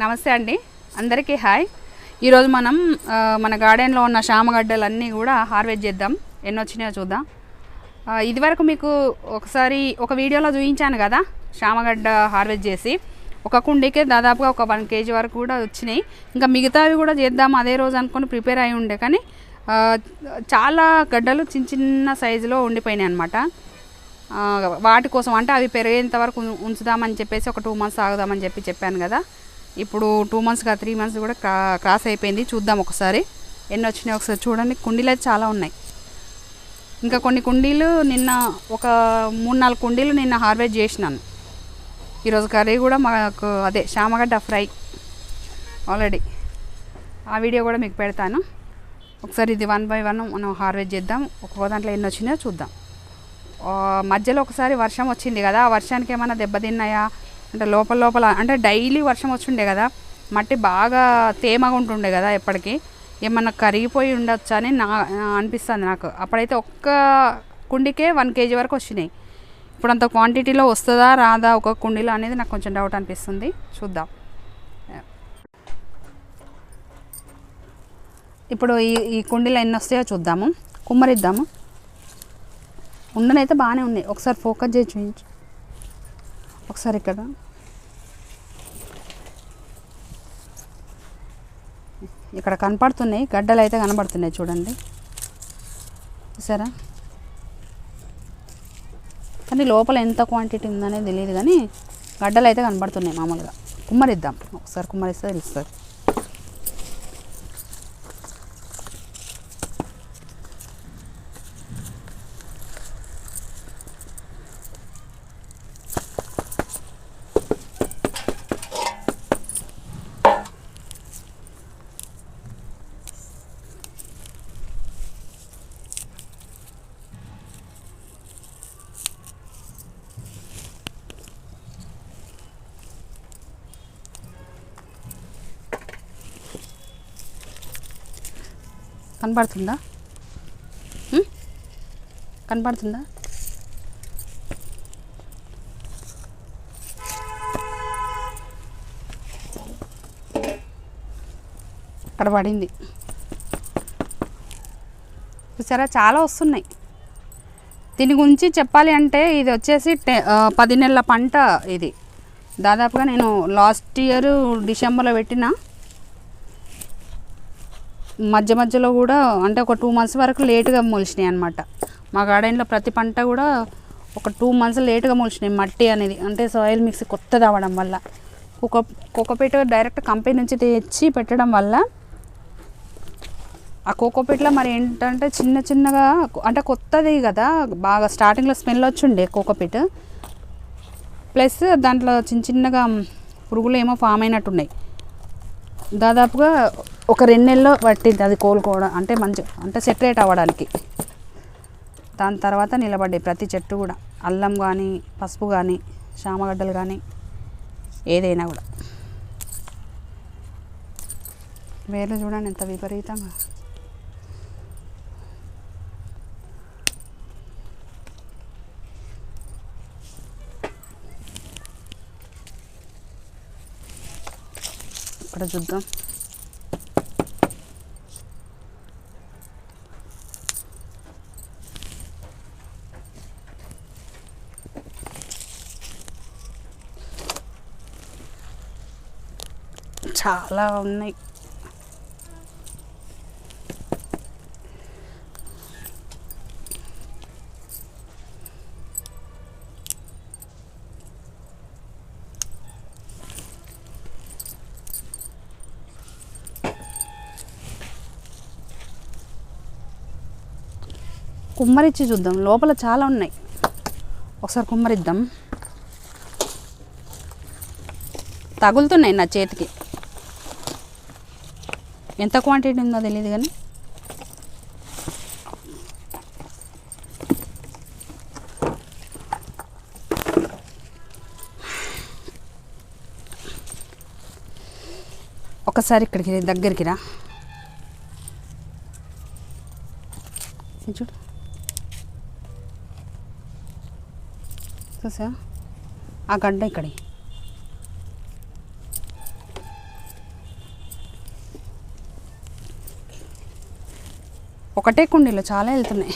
నమస్తే అండి. అందరికీ హాయ్. ఈరోజు మనం మన గార్డెన్లో ఉన్న శామగడ్డలన్నీ కూడా హార్వెస్ట్ చేద్దాం. ఎన్ని వచ్చినాయో చూద్దాం ఇదివరకు మీకు ఒకసారి ఒక వీడియోలో చూపించాను కదా శామగడ్డ హార్వెస్ట్ చేసి. ఒక కుండీకే దాదాపుగా ఒక వన్ కేజీ వరకు కూడా వచ్చినాయి. ఇంకా మిగతావి కూడా చేద్దాం అదే రోజు అనుకొని ప్రిపేర్ అయి ఉండే. కానీ చాలా గడ్డలు చిన్న చిన్న సైజులో ఉండిపోయినాయి అనమాట వాటి కోసం అంటే అవి పెరిగేంత వరకు ఉంచుదామని చెప్పేసి ఒక టూ మంత్స్ ఆగుదామని చెప్పి చెప్పాను కదా. ఇప్పుడు టూ మంత్స్గా త్రీ మంత్స్ కూడా క్రా క్రాస్ అయిపోయింది. చూద్దాం ఒకసారి. ఎన్ని వచ్చినాయి ఒకసారి చూడండి. కుండీలు అయితే చాలా ఉన్నాయి. ఇంకా కొన్ని కుండీలు నిన్న ఒక మూడు నాలుగు కుండీలు నిన్న హార్వెస్ట్ చేసినాను. ఈరోజు కర్రీ కూడా మాకు అదే శామగడ్డ ఫ్రై ఆల్రెడీ. ఆ వీడియో కూడా మీకు పెడతాను. ఒకసారి ఇది వన్ బై వన్ మనం హార్వెస్ట్ చేద్దాం. ఒక్కొక్క దాంట్లో ఎన్ని వచ్చినాయో చూద్దాం. మధ్యలో ఒకసారి వర్షం వచ్చింది కదా. ఆ వర్షానికి ఏమైనా దెబ్బతిన్నాయా అంటే లోపల లోపల అంటే డైలీ వర్షం వచ్చిండే కదా మట్టి బాగా తేమగా ఉంటుండే కదా ఎప్పటికీ ఏమన్నా కరిగిపోయి ఉండొచ్చు అని నా అనిపిస్తుంది నాకు. అప్పుడైతే ఒక్క కుండీకే వన్ కేజీ వరకు వచ్చినాయి. ఇప్పుడు అంత క్వాంటిటీలో వస్తుందా రాదా ఒక కుండీలో అనేది నాకు కొంచెం డౌట్ అనిపిస్తుంది. చూద్దాం. ఇప్పుడు ఈ ఈ కుండీలో ఎన్ని వస్తాయో చూద్దాము. కుమ్మరిద్దాము. ఉండనైతే బాగానే ఉన్నాయి. ఒకసారి ఫోకస్ చేసి చూపించు. ఒకసారి ఇక్కడ. ఇక్కడ కనపడుతున్నాయి గడ్డలు అయితే కనబడుతున్నాయి చూడండి. సరే కానీ లోపల ఎంత క్వాంటిటీ ఉందనేది తెలియదు కానీ గడ్డలు అయితే కనబడుతున్నాయి మామూలుగా. కుమ్మరిద్దాం. ఒకసారి కుమ్మరిస్తే తెలుస్తుంది. కనపడుతుందా కనబడుతుందా? కనపడుతుందా అక్కడ పడింది. చూసారా? చాలా వస్తున్నాయి. దీని గురించి చెప్పాలి అంటే ఇది వచ్చేసి టె పది నెలల పంట ఇది. దాదాపుగా నేను లాస్ట్ ఇయర్ డిసెంబర్లో పెట్టిన మధ్య మధ్యలో కూడా అంటే ఒక టూ మంత్స్ వరకు లేటుగా మొలిచినాయి అనమాట మా గార్డెన్లో ప్రతి పంట కూడా ఒక టూ మంత్స్ లేటుగా మొలిచినాయి మట్టి అనేది. అంటే సాయిల్ మిక్స్ కొత్తది అవ్వడం వల్ల. కుక్క కోకోపీట్ డైరెక్ట్ కంపెనీ నుంచి తెచ్చి పెట్టడం వల్ల ఆ కోకోపీట్లో మరి ఏంటంటే చిన్న చిన్నగా అంటే కొత్తది కదా బాగా స్టార్టింగ్లో స్మెల్ వచ్చిండే కోకోపీట్. ప్లస్ దాంట్లో చిన్న చిన్నగా పురుగులు ఏమో ఫామ్ అయినట్టున్నాయి. దాదాపుగా ఒక రెండు నెలలో పట్టింది అది కోలుకోవడం అంటే మంచి అంటే సెపరేట్ అవ్వడానికి. దాని తర్వాత నిలబడ్డాయి ప్రతి చెట్టు కూడా అల్లం కానీ పసుపు కానీ శామగడ్డలు కానీ ఏదైనా కూడా. వేర్లు చూడండి ఎంత విపరీతంగా. ఇక్కడ చూద్దాం. చాలా ఉన్నాయి. కుమ్మరిచ్చి చూద్దాం. లోపల చాలా ఉన్నాయి. ఒకసారి కుమ్మరిద్దాం. తగులుతున్నాయి నా చేతికి. ఎంత క్వాంటిటీ ఉందో తెలియదు కానీ. ఒకసారి ఇక్కడికి దగ్గరికి రా. చూడు. చూసా ఆ గడ్డ ఇక్కడే. ఒకటే కుండీలో చాలా వెళ్తున్నాయి.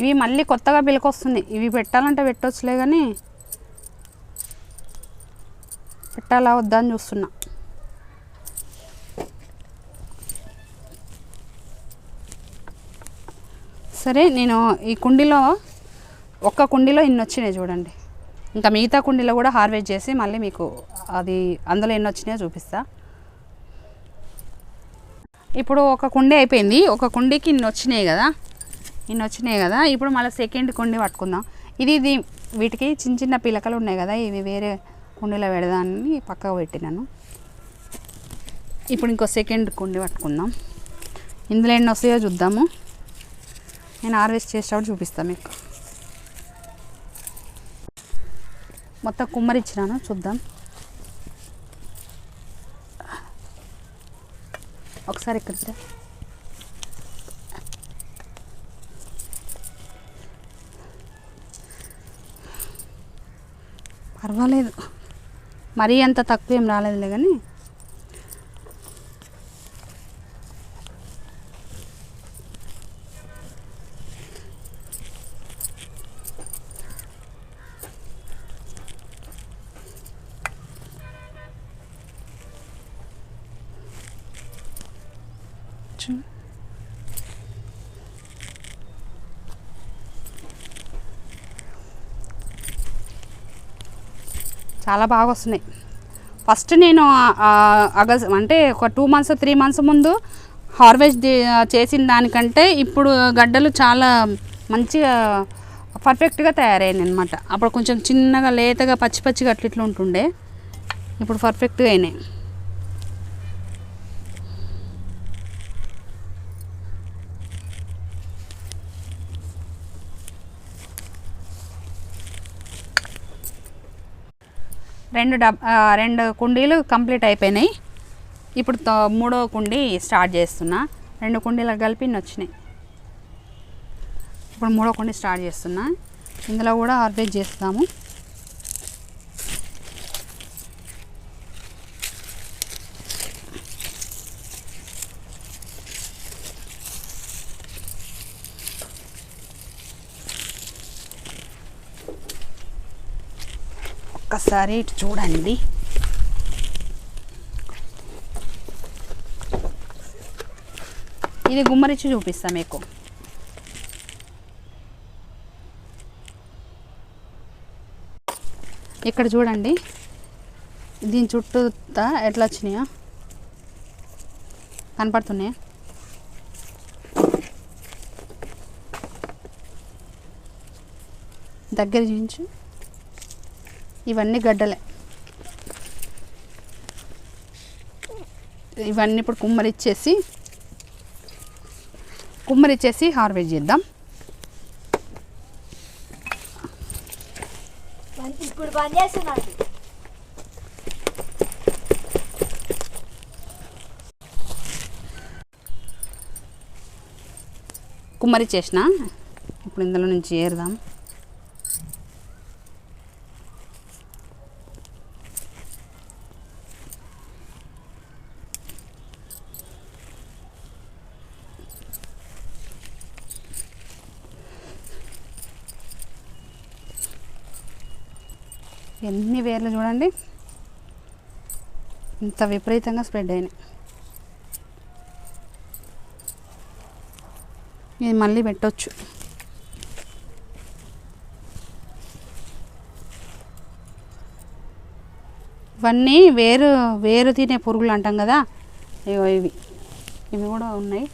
ఇవి మళ్ళీ కొత్తగా పిలకొస్తున్నాయి ఇవి పెట్టాలంటే పెట్టొచ్చులే కానీ పెట్టాలా వద్దా అని చూస్తున్నా. సరే నేను ఈ కుండీలో ఒక్క కుండీలో ఇన్ని వచ్చినాయి చూడండి. ఇంకా మిగతా కుండీలో కూడా హార్వెస్ట్ చేసి మళ్ళీ మీకు అది అందులో ఎన్ని వచ్చినాయో చూపిస్తా. ఇప్పుడు ఒక కుండీ అయిపోయింది. ఒక కుండీకి ఇన్ని వచ్చినాయి కదా. ఇన్ని వచ్చినాయి కదా ఇప్పుడు మళ్ళీ సెకండ్ కుండీ పట్టుకుందాం. ఇది ఇది వీటికి చిన్న చిన్న పిలకలు ఉన్నాయి కదా ఇవి వేరే కుండీలో పెడదాన్ని పక్కకు పెట్టినాను. ఇప్పుడు ఇంకో సెకండ్ కుండీ పట్టుకుందాం. ఇందులో ఎన్ని వస్తాయో చూద్దాము. నేను హార్వెస్ట్ చేసేటప్పుడు చూపిస్తాను మీకు. మొత్తం కుమ్మరిచ్చినాను చూద్దాం. ఒకసారి ఇక్కడ పర్వాలేదు. మరీ అంత తక్కువ ఏం రాలేదులే కానీ చాలా బాగా వస్తున్నాయి ఫస్ట్ నేను అగస్ అంటే ఒక టూ మంత్స్ త్రీ మంత్స్ ముందు హార్వెస్ట్ చేసిన దానికంటే ఇప్పుడు గడ్డలు చాలా మంచిగా పర్ఫెక్ట్గా తయారైనాయి అనమాట అప్పుడు కొంచెం చిన్నగా లేతగా పచ్చి పచ్చిగా అట్లా ఇట్లా ఉంటుండే. ఇప్పుడు పర్ఫెక్ట్గా అయినాయి. రెండు డబ్ రెండు కుండీలు కంప్లీట్ అయిపోయినాయి. ఇప్పుడు తో- మూడో కుండీ స్టార్ట్ చేస్తున్నా. రెండు కుండీలకు కలిపి వచ్చినాయి ఇప్పుడు మూడో కుండీ స్టార్ట్ చేస్తున్నా. ఇందులో కూడా హార్వెస్ట్ చేస్తాము. ఒకసారి ఇటు చూడండి. ఇది గుమ్మరిచి చూపిస్తా మీకు. ఇక్కడ చూడండి. దీని చుట్టూ ఎట్లా వచ్చినాయా? కనపడుతున్నాయా? దగ్గర చూపించు ఇవన్నీ గడ్డలే. ఇవన్నీ ఇప్పుడు కుమ్మరిచ్చేసి కుమ్మరిచ్చేసి హార్వెస్ట్ చేద్దాం. ఇప్పుడు పని చేస్తున్నాడు. కుమ్మరిచ్చేసిన? ఇప్పుడు ఇందులో నుంచి ఏరుదాం. ఎన్ని వేర్లు చూడండి. ఇంత విపరీతంగా స్ప్రెడ్ అయినాయి. ఇది మళ్ళీ పెట్టొచ్చు. ఇవన్నీ వేరు వేరు తినే పురుగులు అంటాం కదా? ఇగో ఇవి. ఇవి కూడా ఉన్నాయి.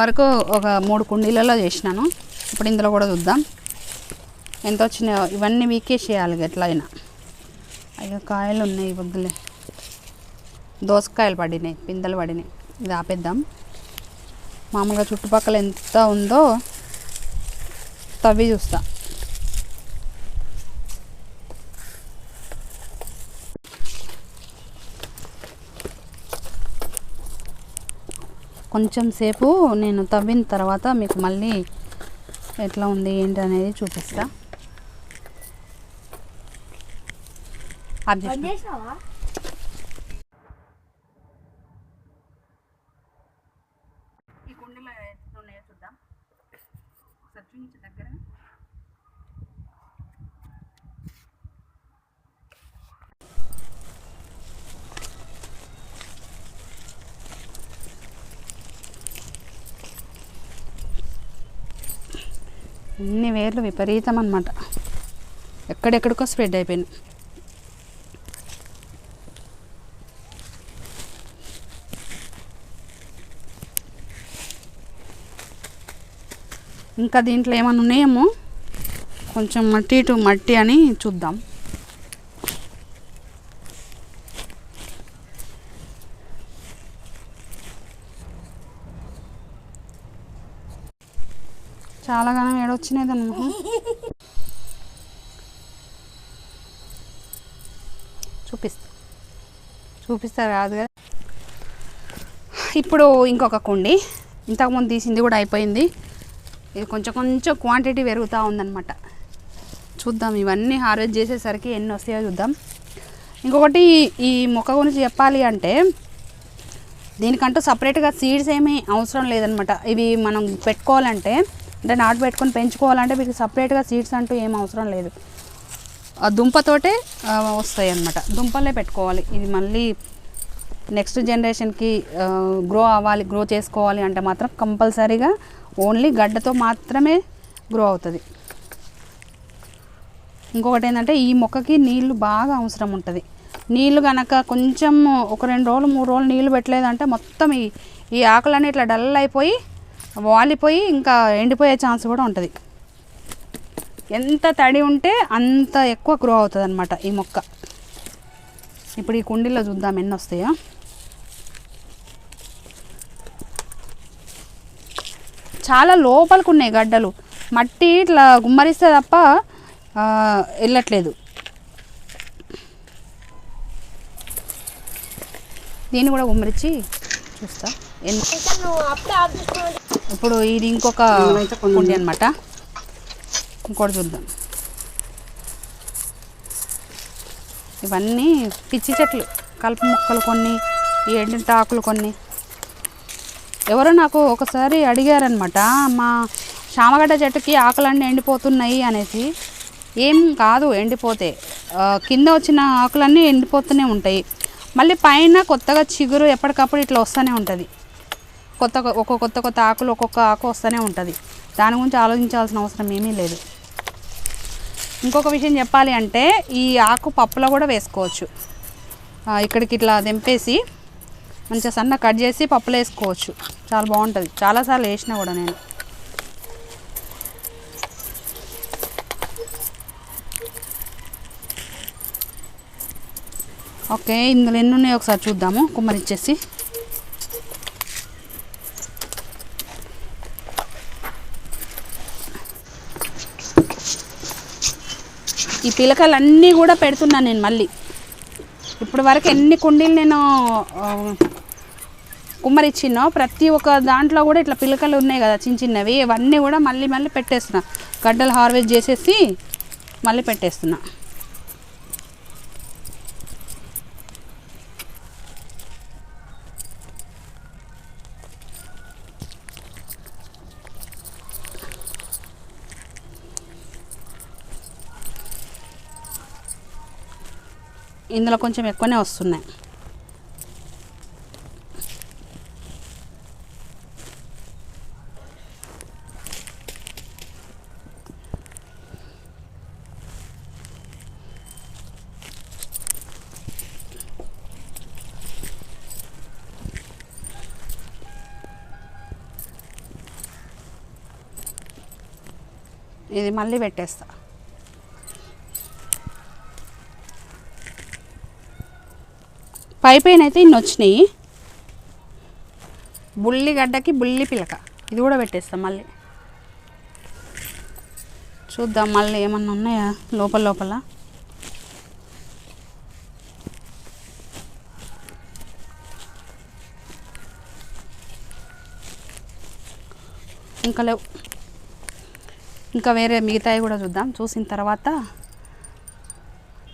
వరకు ఒక మూడు కుండీలలో చేసినాను. ఇప్పుడు ఇందులో కూడా చూద్దాం. ఎంత వచ్చినాయో. ఇవన్నీ వీకేసేయాలి ఎట్లయినా. అయ్యో కాయలు ఉన్నాయి వద్దులే దోసకాయలు పడినాయి పిందెలు పడినాయి. ఇది ఆపేద్దాం. మామూలుగా చుట్టుపక్కల ఎంత ఉందో తవ్వి చూస్తా. కొంచెం సేపు నేను తవ్విన తర్వాత మీకు మళ్ళీ ఎట్లా ఉంది ఏంటి అనేది చూపిస్తాను ఈ కుండీలో ఉన్నాయో చూద్దాం ఒకసారి చూపించు దగ్గర. ఇన్ని వేర్లు విపరీతం అనమాట ఎక్కడెక్కడికో స్ప్రెడ్ అయిపోయినాయి. ఇంకా దీంట్లో ఏమైనా ఉన్నాయేమో? కొంచెం మట్టి ఇటు మట్టి అని చూద్దాం. చాలా గానం ఏడొచ్చినదన్నమాట చూపిస్తా. చూపిస్తారు కాదు కదా. ఇప్పుడు ఇంకొక కుండి. ఇంతకుముందు తీసింది కూడా అయిపోయింది. ఇది కొంచెం కొంచెం క్వాంటిటీ పెరుగుతూ ఉందన్నమాట. చూద్దాం ఇవన్నీ హార్వెస్ట్ చేసేసరికి ఎన్ని వస్తాయో చూద్దాం. ఇంకొకటి ఈ మొక్క గురించి చెప్పాలి అంటే దీనికంటూ సపరేట్గా సీడ్స్ ఏమీ అవసరం లేదనమాట ఇవి మనం పెట్టుకోవాలంటే అంటే నాటు పెట్టుకొని పెంచుకోవాలంటే వీటికి సపరేట్గా సీడ్స్ అంటూ ఏం అవసరం లేదు. ఆ దుంపతోటే వస్తాయి అన్నమాట దుంపలే పెట్టుకోవాలి. ఇది మళ్ళీ నెక్స్ట్ జనరేషన్కి గ్రో అవ్వాలి గ్రో చేసుకోవాలి అంటే మాత్రం కంపల్సరీగా ఓన్లీ గడ్డతో మాత్రమే గ్రో అవుతుంది. ఇంకొకటి ఏంటంటే ఈ మొక్కకి నీళ్ళు బాగా అవసరం ఉంటుంది. నీళ్ళు కనుక కొంచెం ఒక రెండు రోజులు మూడు రోజులు నీళ్ళు పెట్టలేదంటే మొత్తం ఈ ఈ ఆకులన్నీ ఇట్లా డల్ అయిపోయి వాలిపోయి ఇంకా ఎండిపోయే ఛాన్స్ కూడా ఉంటుంది. ఎంత తడి ఉంటే అంత ఎక్కువ గ్రో అవుతుంది అనమాట ఈ మొక్క. ఇప్పుడు ఈ కుండీలో చూద్దాం ఎన్ని వస్తాయో చాలా లోపలికి ఉన్నాయి గడ్డలు. మట్టి ఇట్లా గుమ్మరిస్తే తప్ప వెళ్ళట్లేదు. దీన్ని కూడా గుమ్మరించి చూస్తా. ఇప్పుడు ఇది ఇంకొక కుండి అనమాట ఇంకోటి చూద్దాం. ఇవన్నీ పిచ్చి చెట్లు. కలుపు మొక్కలు కొన్ని ఎండిన ఆకులు కొన్ని. ఎవరో నాకు ఒకసారి అడిగారనమాట మా శామగడ్డ చెట్టుకి ఆకులన్నీ ఎండిపోతున్నాయి అనేసి. ఏం కాదు ఎండిపోతే. కింద వచ్చిన ఆకులన్నీ ఎండిపోతూనే ఉంటాయి. మళ్ళీ పైన కొత్తగా చిగురు ఎప్పటికప్పుడు ఇట్లా వస్తూనే ఉంటుంది. కొత్త ఒక్కొక్క కొత్త కొత్త ఆకులు ఒక్కొక్క ఆకు వస్తూనే ఉంటుంది. దాని గురించి ఆలోచించాల్సిన అవసరం ఏమీ లేదు. ఇంకొక విషయం చెప్పాలి అంటే ఈ ఆకు పప్పులో కూడా వేసుకోవచ్చు. ఇక్కడికి ఇట్లా దింపేసి మంచిగా సన్న కట్ చేసి పప్పులు వేసుకోవచ్చు. చాలా బాగుంటుంది. చాలాసార్లు వేసినా కూడా నేను. ఓకే ఇందులో ఎన్ని ఉన్నాయో ఒకసారి చూద్దాము. కుమ్మరిచ్చేసి. ఈ పిలకలన్నీ కూడా పెడుతున్నాను నేను మళ్ళీ. ఇప్పుడు వరకు ఎన్ని కుండీలు నేను కుమ్మరిచ్చిన్నో ప్రతి ఒక్క దాంట్లో కూడా ఇట్లా పిలకలు ఉన్నాయి కదా చిన్న చిన్నవి ఇవన్నీ కూడా మళ్ళీ మళ్ళీ పెట్టేస్తున్నా. గడ్డలు హార్వెస్ట్ చేసేసి మళ్ళీ పెట్టేస్తున్నా. ఇందులో కొంచెం ఎక్కువనే వస్తున్నాయి. ఇది మళ్ళీ పెట్టేస్తా. పై పైన అయితే ఇన్ని వచ్చినాయి. బుల్లిగడ్డకి బుల్లి పిలక. ఇది కూడా పెట్టేస్తాం మళ్ళీ. చూద్దాం మళ్ళీ ఏమన్నా ఉన్నాయా లోపల లోపల. ఇంకా లేవు. ఇంకా వేరే మిగతాయి కూడా చూద్దాం. చూసిన తర్వాత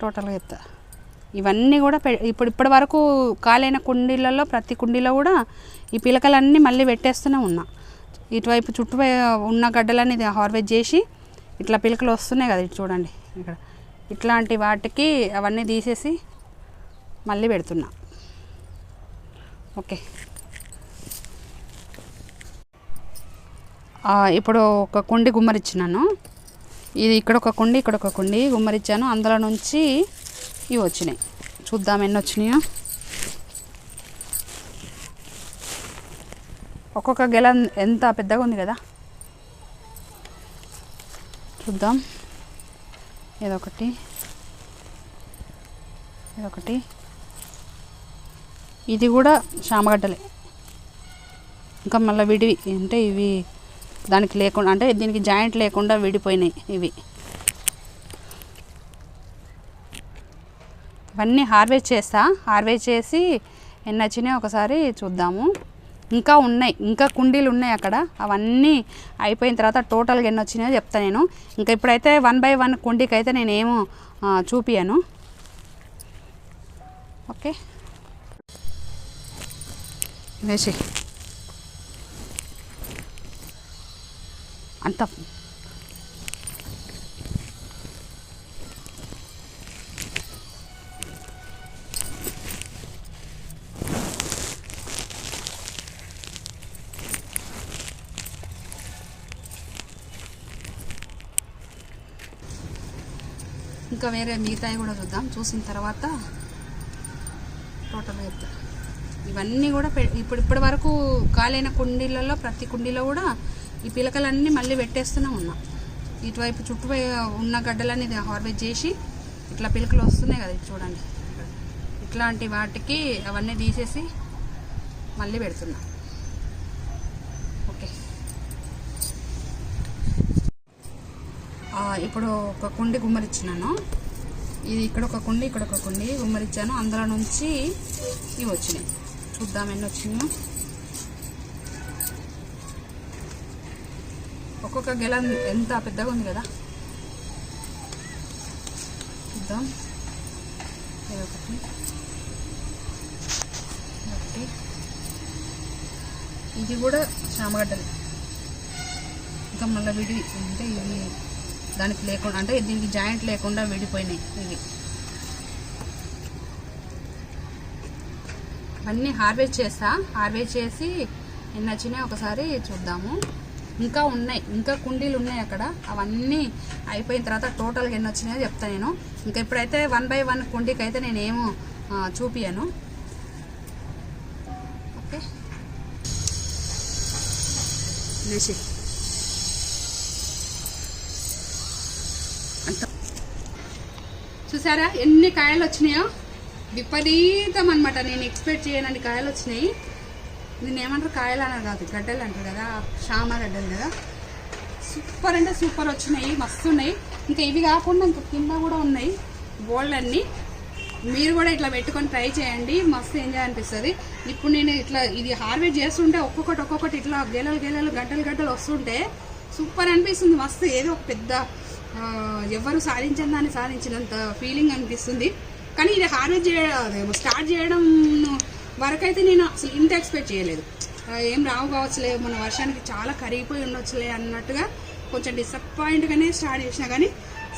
టోటల్గా చెప్తా. ఇవన్నీ కూడా పె ఇప్పుడు ఇప్పటి వరకు కాలైన కుండీలలో ప్రతి కుండీలో కూడా ఈ పిలకలన్నీ మళ్ళీ పెట్టేస్తూనే ఉన్నా. ఇటువైపు చుట్టూ ఉన్న గడ్డలన్నీ హార్వెస్ట్ చేసి ఇట్లా పిలకలు వస్తున్నాయి కదా ఇటు చూడండి. ఇక్కడ ఇట్లాంటి వాటికి అవన్నీ తీసేసి మళ్ళీ పెడుతున్నా. ఓకే. ఇప్పుడు ఒక కుండి గుమ్మరిచ్చినాను. ఇది ఇక్కడ ఒక కుండి ఇక్కడ ఒక కుండి గుమ్మరిచ్చాను. అందులో నుంచి ఇవి వచ్చినాయి. చూద్దాం ఎన్ని వచ్చినాయో. ఒక్కొక్క గెల ఎంత పెద్దగా ఉంది కదా? చూద్దాం. ఇదొకటి. ఇదొకటి. ఇది కూడా శామగడ్డలే ఇంకా మళ్ళీ విడివి అంటే ఇవి దానికి లేకుండా అంటే దీనికి జాయింట్ లేకుండా విడిపోయినాయి ఇవి. ఇవన్నీ హార్వెస్ట్ చేస్తా. హార్వెస్ట్ చేసి ఎన్ని వచ్చినాయో ఒకసారి చూద్దాము. ఇంకా ఉన్నాయి. ఇంకా కుండీలు ఉన్నాయి అక్కడ. అవన్నీ అయిపోయిన తర్వాత టోటల్గా ఎన్ని వచ్చినాయో చెప్తా నేను. ఇంకా ఇప్పుడైతే వన్ బై వన్ కుండీకి అయితే నేనేమో ఆ, ఓకే. వేసి అంత ఇంకా వేరే మిగతాయి కూడా చూద్దాం. చూసిన తర్వాత టోటల్గా చెప్తా ఇవన్నీ కూడా పె- ఇప్పుడు ఇప్పటి వరకు కాలైన కుండీలలో ప్రతి కుండీలో కూడా ఈ పిలకలన్నీ మళ్ళీ పెట్టేస్తూనే ఉన్నా. ఇటువైపు చుట్టూ ఉన్న గడ్డలన్నీ హార్వెస్ట్ చేసి ఇట్లా పిలకలు వస్తున్నాయి కదా చూడండి. ఇట్లాంటి వాటికి అవన్నీ తీసేసి మళ్ళీ పెడుతున్నా. ఓకే. ఇప్పుడు ఒక కుండి గుమ్మరిచ్చినాను. ఇది ఇక్కడ ఒక కుండి ఇక్కడ ఒక కుండి గుమ్మరిచ్చాను. అందులో నుంచి ఇవి వచ్చినాయి. చూద్దాం ఎన్ని వచ్చినాయో. ఒక్కొక్క గెల ఎంత పెద్దగా ఉంది కదా? చూద్దాం. ఒకటి. ఒకటి. ఇది కూడా చామగడ్డలు. ఇంకా మళ్ళీ విడి అంటే ఇవి దానికి లేకుండా అంటే దీనికి జాయింట్ లేకుండా విడిపోయినాయి ఇవి. అన్నీ హార్వెస్ట్ చేస్తా. హార్వెస్ట్ చేసి ఎన్ని వచ్చినాయి ఒకసారి చూద్దాము. ఇంకా ఉన్నాయి. ఇంకా కుండీలు ఉన్నాయి అక్కడ. అవన్నీ అయిపోయిన తర్వాత టోటల్గా ఎన్ని వచ్చినాయో చెప్తా నేను. ఇంకా ఇప్పుడైతే వన్ బై వన్ కుండీకి అయితే నేనేమో ఆ, ఓకే. లేచి అంత. చూసారా ఎన్ని కాయలు వచ్చినాయో? విపరీతం అనమాట నేను ఎక్స్పెక్ట్ చేయనన్ని కాయలు వచ్చినాయి. దీన్ని ఏమంటారు? కాయలు అన్నారు కాదు గడ్డలు అంటారు కదా షామ గడ్డలు కదా. సూపర్ అంటే సూపర్ వచ్చినాయి మస్తు ఉన్నాయి. ఇంకా ఇవి కాకుండా ఇంకా కింద కూడా ఉన్నాయి బోల్డ్ మీరు కూడా ఇట్లా పెట్టుకొని ట్రై చేయండి మస్తు ఎంజాయ్ అనిపిస్తుంది. ఇప్పుడు నేను ఇట్లా ఇది హార్వెస్ట్ చేస్తుంటే ఒక్కొక్కటి ఒక్కొక్కటి ఇట్లా గెలలు గెలలు గడ్డలు గడ్డలు వస్తుంటే సూపర్ అనిపిస్తుంది మస్తు. ఏదో ఒక పెద్ద ఎవరు సాధించిన దాన్ని సాధించినంత ఫీలింగ్ అనిపిస్తుంది. కానీ ఇది హార్వెస్ట్ చేయడం స్టార్ట్ చేయడం వరకైతే నేను అసలు ఇంత ఎక్స్పెక్ట్ చేయలేదు. ఏం రావు కావచ్చులే మన వర్షానికి చాలా కరిగిపోయి ఉండొచ్చులే అన్నట్టుగా కొంచెం డిసప్పాయింట్గానే స్టార్ట్ చేసిన కానీ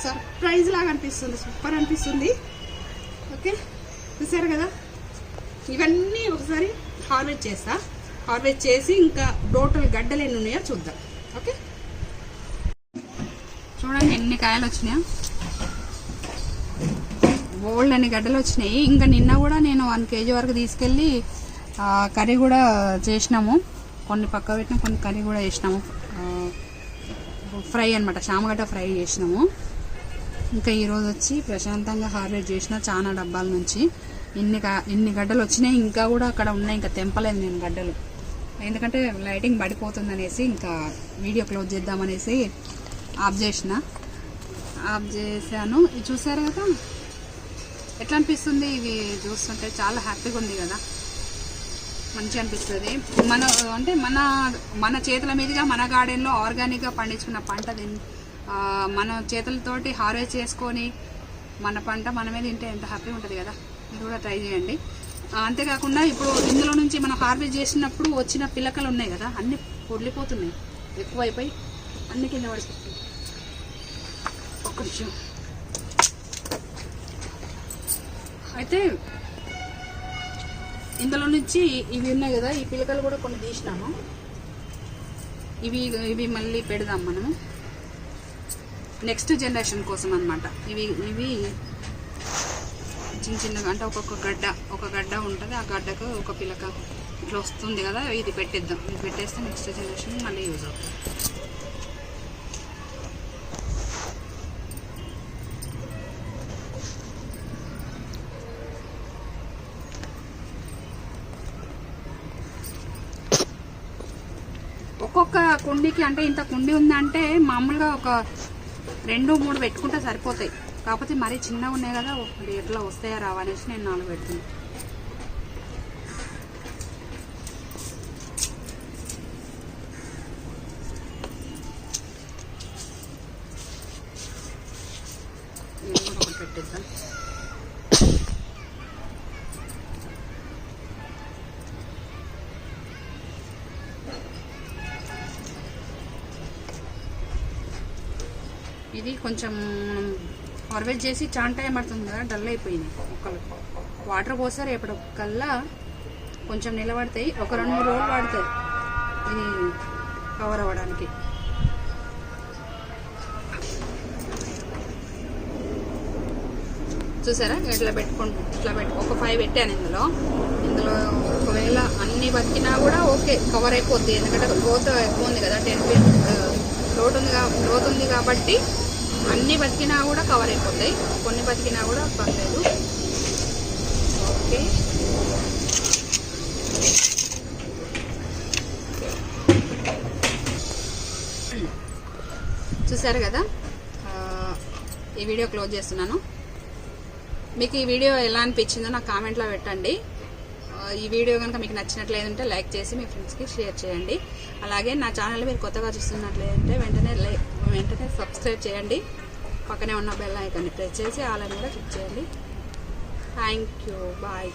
సర్ప్రైజ్ లాగా అనిపిస్తుంది సూపర్ అనిపిస్తుంది. ఓకే చూసారు కదా? ఇవన్నీ ఒకసారి హార్వెస్ట్ చేస్తా. హార్వెస్ట్ చేసి ఇంకా టోటల్ గడ్డలు ఎన్ని ఉన్నాయో చూద్దాం. ఓకే చూడండి ఎన్ని కాయలు వచ్చినాయో. బోల్డ్ అన్ని గడ్డలు వచ్చినాయి. ఇంకా నిన్న కూడా నేను వన్ కేజీ వరకు తీసుకెళ్ళి కర్రీ కూడా చేసినాము. కొన్ని పక్క పెట్టిన కొన్ని కర్రీ కూడా చేసినాము. ఫ్రై అనమాట చామగడ్డ ఫ్రై చేసినాము. ఇంకా ఈరోజు వచ్చి ప్రశాంతంగా హార్వెస్ట్ చేసిన చాలా డబ్బాల నుంచి. ఇన్ని ఇన్ని గడ్డలు వచ్చినాయి. ఇంకా కూడా అక్కడ ఉన్నాయి. ఇంకా తెంపలేదు నేను గడ్డలు. ఎందుకంటే లైటింగ్ పడిపోతుంది అనేసి ఇంకా వీడియో క్లోజ్ చేద్దామనేసి ఆఫ్ చేసిన. ఆఫ్ చేశాను. ఇది చూసారు కదా? ఎట్లా అనిపిస్తుంది ఇవి చూస్తుంటే? చాలా హ్యాపీగా ఉంది కదా. మంచి అనిపిస్తుంది. మన అంటే మన మన చేతుల మీదుగా మన గార్డెన్లో ఆర్గానిక్గా పండించుకున్న పంట మన చేతులతోటి హార్వెస్ట్ చేసుకొని మన పంట మనమే తింటే ఎంత హ్యాపీగా ఉంటుంది కదా. మీరు కూడా ట్రై చేయండి. అంతేకాకుండా ఇప్పుడు ఇందులో నుంచి మనం హార్వెస్ట్ చేసినప్పుడు వచ్చిన పిల్లకలు ఉన్నాయి కదా అన్ని పొర్లిపోతున్నాయి. ఎక్కువైపోయి అన్ని కింద పడిపోతున్నాయి. ఒక్క నిమిషం. అయితే ఇందులో నుంచి ఇవి ఉన్నాయి కదా ఈ పిలకలు కూడా కొన్ని తీసినాము. ఇవి ఇవి మళ్ళీ పెడదాం మనము. నెక్స్ట్ జనరేషన్ కోసం అనమాట ఇవి ఇవి చిన్న చిన్నగా అంటే ఒక్కొక్క గడ్డ ఒక గడ్డ ఉంటుంది ఆ గడ్డకు ఒక పిలక ఇట్లా వస్తుంది కదా ఇది పెట్టేద్దాం. ఇది పెట్టేస్తే నెక్స్ట్ జనరేషన్ మళ్ళీ యూజ్ అవుతుంది ఒక్కొక్క కుండీకి అంటే ఇంత కుండీ ఉందంటే మామూలుగా ఒక రెండు మూడు పెట్టుకుంటే సరిపోతాయి. కాకపోతే మరీ చిన్నగా ఉన్నాయి కదా ఒకటి ఎట్లా వస్తాయా రావనేసి నేను నాలుగు పెడుతున్నాను పెట్టేద్దాం. కొంచెం మనం హార్వెస్ట్ చేసి చాలా టైం పడుతుంది కదా డల్ అయిపోయింది. మొక్కలు వాటర్ పోసారు ఇప్పుడు కల్లా కొంచెం నిలబడతాయి ఒక రెండు మూడు రోజులు పడతాయి ఇది కవర్ అవ్వడానికి. చూసారా? ఇట్లా పెట్టుకుంటు ఇట్లా పెట్టు ఒక ఫైవ్ పెట్టాను ఇందులో. ఇందులో ఒకవేళ అన్ని బతికినా కూడా ఓకే కవర్ అయిపోద్ది. ఎందుకంటే గ్రోత్ ఎక్కువ ఉంది కదా టెన్ ఫీట్ లోట్ ఉంది కా ఉంది కాబట్టి అన్ని బతికినా కూడా కవర్ అయిపోతాయి. కొన్ని బతికినా కూడా పర్లేదు. ఓకే చూసారు కదా? ఈ వీడియో క్లోజ్ చేస్తున్నాను. మీకు ఈ వీడియో ఎలా అనిపించిందో నాకు కామెంట్లో పెట్టండి. ఈ వీడియో కనుక మీకు నచ్చినట్లేదంటే లైక్ చేసి మీ ఫ్రెండ్స్కి షేర్ చేయండి. అలాగే నా ఛానల్ మీరు కొత్తగా చూస్తున్నట్లేదంటే వెంటనే లైక్ వెంటనే సబ్స్క్రైబ్ చేయండి. పక్కనే ఉన్న బెల్ ఐకాన్ని ప్రెస్ చేసి ఆలని కూడా క్లిక్ చేయండి. Thank you bye